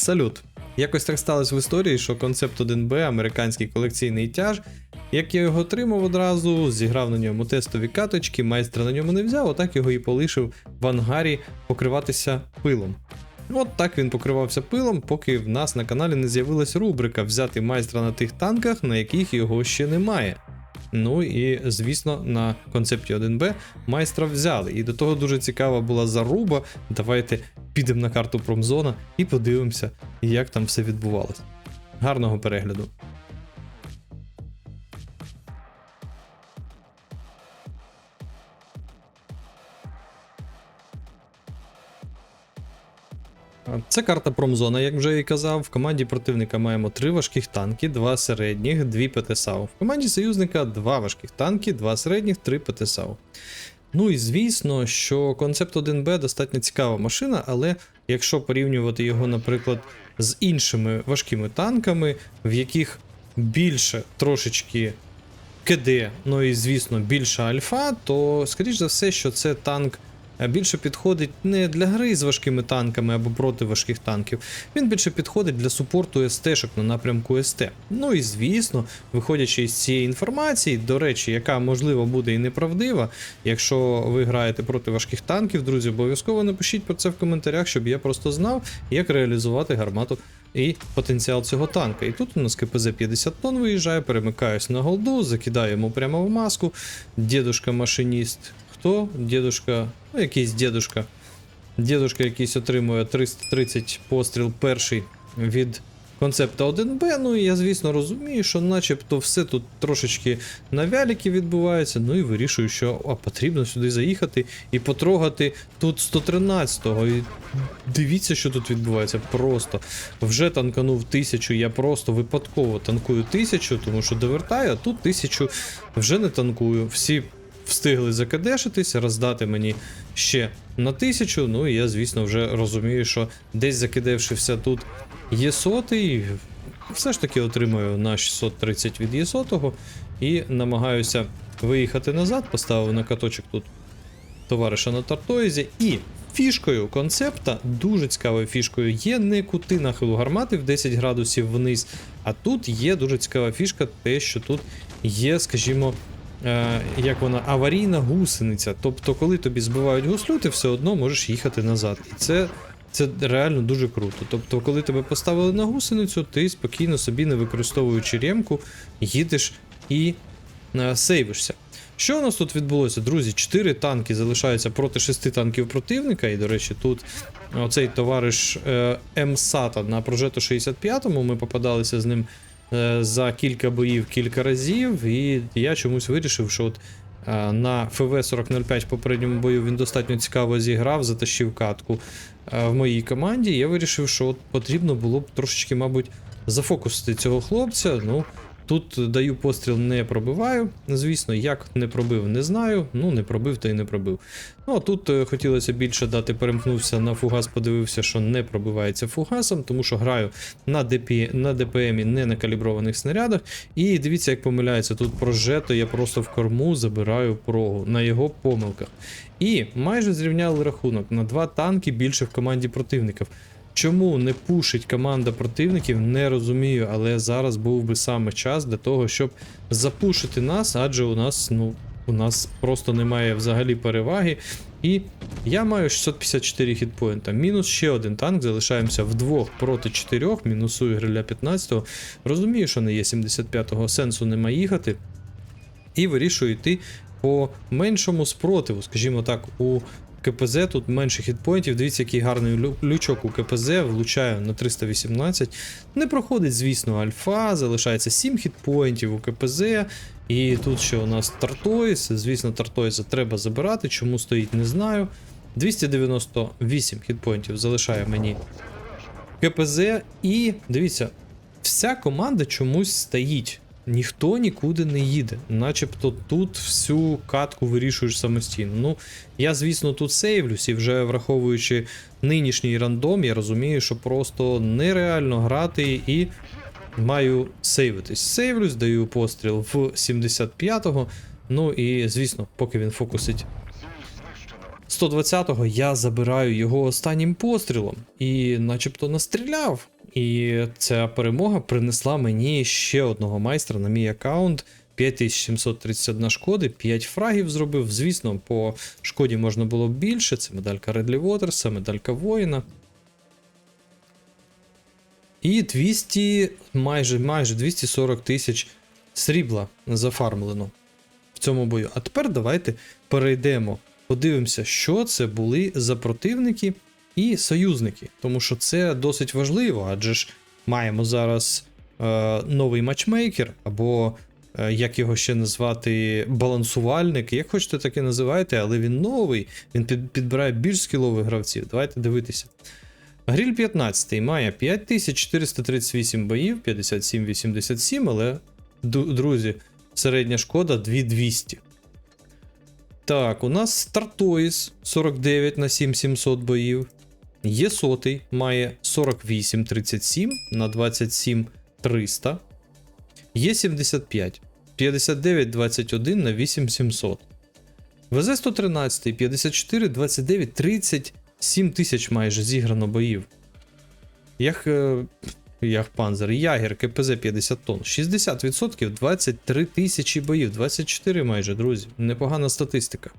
Салют. Якось так сталося в історії, що концепт 1Б, американський колекційний тяж, як я його отримав одразу, зіграв на ньому тестові каточки, майстра на ньому не взяв, отак його і полишив в ангарі покриватися пилом. От так він покривався пилом, поки в нас на каналі не з'явилась рубрика взяти майстра на тих танках, на яких його ще немає. Ну і звісно, на концепті 1Б майстра взяли. І до того дуже цікава була заруба. Давайте підемо на карту промзона і подивимося, як там все відбувалось. Гарного перегляду. Це карта промзона, як вже і казав. В команді противника маємо три важких танки, два середніх, дві ПТСАУ. В команді союзника два важких танки, два середніх, три ПТСАУ. Ну і звісно, що концепт 1Б достатньо цікава машина, але якщо порівнювати його, наприклад, з іншими важкими танками, в яких більше трошечки КД, ну і звісно, більша альфа, то скоріш за все, що це танк більше підходить не для гри з важкими танками або проти важких танків. Він більше підходить для супорту СТ-шок на напрямку СТ. Ну і звісно, виходячи з цієї інформації, до речі, яка можливо буде і неправдива, якщо ви граєте проти важких танків, друзі, обов'язково напишіть про це в коментарях, щоб я просто знав, як реалізувати гармату і потенціал цього танка. І тут у нас КПЗ 50 тонн виїжджає, перемикаюсь на голду, закидаю йому прямо в маску. Дідушка машиніст. Хто? Дідушка, ну якийсь дідушка. Дідушка якийсь отримує 330 постріл перший від концепта 1Б. Ну і я, звісно, розумію, що начебто все тут трошечки на вяліки відбувається. Ну і вирішую, що а, потрібно сюди заїхати і потрогати тут 113-го. І дивіться, що тут відбувається. Просто вже танканув тисячу. Я просто випадково танкую тисячу, тому що довертаю, а тут тисячу вже не танкую. Всі встигли закадешитись, роздати мені ще на тисячу. Ну і я, звісно, вже розумію, що десь закидавшися тут є сотий, все ж таки отримую на 630 від є сотого і намагаюся виїхати назад, поставив на каточок тут товариша на тартоїзі. І фішкою концепта, дуже цікавою фішкою, є не кути нахилу гармати в 10 градусів вниз, а тут є дуже цікава фішка, те, що тут є, скажімо. Е, як вона аварійна гусениця. Тобто, коли тобі збивають гуслю, ти все одно можеш їхати назад. І це, це реально дуже круто. Тобто, коли тебе поставили на гусеницю, ти спокійно собі, не використовуючи ремку, їдеш і е, сейвишся. Що у нас тут відбулося, друзі? Чотири танки залишаються проти шести танків противника. І, до речі, тут оцей товариш е, МСАТа на прожету 65-му. Ми попадалися з ним за кілька боїв кілька разів. І я чомусь вирішив, що от е, на ФВ 4005 в попередньому бою він достатньо цікаво зіграв, затащив катку е, в моїй команді. Я вирішив, що от потрібно було б трошечки, мабуть, зафокусити цього хлопця. Ну, Тут даю постріл, не пробиваю. Звісно, як не пробив, не знаю. Ну, не пробив, то й не пробив. Ну, а тут е, хотілося більше дати, перемкнувся на фугас, подивився, що не пробивається фугасом, тому що граю на ДП, на ДПМі не на каліброваних снарядах. І дивіться, як помиляється. Тут прожето, я просто в корму забираю прогу на його помилках. І майже зрівняли рахунок на два танки більше в команді противників. Чому не пушить команда противників, не розумію, але зараз був би саме час для того, щоб запушити нас, адже у нас, ну, у нас просто немає взагалі переваги. І я маю 654 хітпоінта. Мінус ще один танк. Залишаємося вдвох проти чотирьох. Мінусую гриля 15-го. Розумію, що не є 75-го, сенсу нема їхати. І вирішую йти по меншому спротиву, скажімо так, у КПЗ тут менше хітпоінтів. Дивіться, який гарний лючок у КПЗ, влучаю на 318. Не проходить, звісно, альфа, залишається 7 хітпоінтів у КПЗ. І тут ще у нас Тартойс. Звісно, Тартойса треба забирати. Чому стоїть, не знаю. 298 хітпоінтів залишає мені КПЗ. І дивіться, вся команда чомусь стоїть. Ніхто нікуди не їде, начебто тут всю катку вирішуєш самостійно. Ну, я, звісно, тут сейвлюсь, і вже враховуючи нинішній рандом, я розумію, що просто нереально грати і маю сейвитись. Сейвлюсь, даю постріл в 75-го. Ну і, звісно, поки він фокусить 120-го я забираю його останнім пострілом і начебто настріляв. І ця перемога принесла мені ще одного майстра на мій аккаунт. 5731 шкоди, 5 фрагів зробив. Звісно, по шкоді можна було б більше. Це медалька Редлі Уотерса, медалька воїна. І 200, майже, майже 240 тисяч срібла зафармлено в цьому бою. А тепер давайте перейдемо, подивимося, що це були за противники і союзники. Тому що це досить важливо, адже ж маємо зараз е, новий матчмейкер, або е, як його ще назвати, балансувальник. Як хочете, так і називайте, але він новий, він під, підбирає більш скілових гравців. Давайте дивитися. Гріль 15 має 5438 боїв, 57-87, але, друзі, середня шкода 2200. Так, у нас Стартоїс 49 на 7700 боїв. Є сотий, має 48-37 на 27-300. Є 75, 59-21 на 8700. ВЗ 113, 54, 29, 37 тисяч майже зіграно боїв. Як, е, як панзер, Ягер, КПЗ 50 тонн. 60%, 23 тисячі боїв, 24 майже, друзі. Непогана статистика.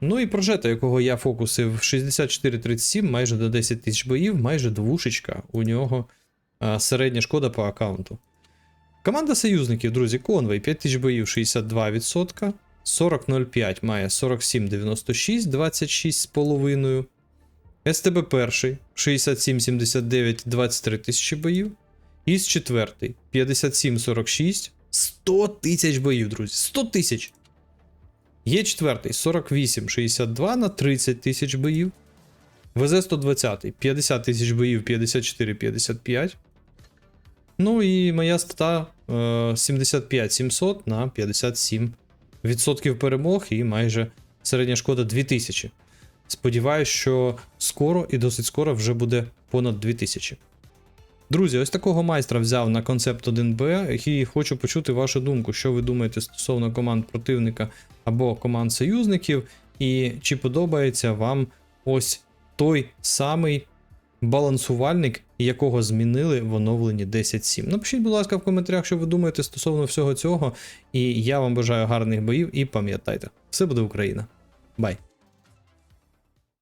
Ну і прожета, якого я фокусив 64-37, майже до 10 тисяч боїв, майже двушечка. У нього а, середня шкода по аккаунту. Команда союзників, друзі, Конвей 5 тисяч боїв 62%. 40.05 має 47.96, 26,5. СТБ перший 67.79, 23 тисячі боїв. Із четвертий 57.46, 100 тисяч боїв, друзі. 100 тисяч. Є четвертий 48.62 на 30 тисяч боїв. ВЗ 120 50 тисяч боїв, 54-55. Ну і моя стата е, 75-700 на 57 відсотків перемог і майже середня шкода 2000. Сподіваюсь, що скоро і досить скоро вже буде понад 2000. Друзі, ось такого майстра взяв на концепт 1Б і хочу почути вашу думку, що ви думаєте стосовно команд противника або команд союзників, і чи подобається вам ось той самий балансувальник, якого змінили в оновленні 10.7. Напишіть, будь ласка, в коментарях, що ви думаєте стосовно всього цього. І я вам бажаю гарних боїв і пам'ятайте, все буде Україна. Бай!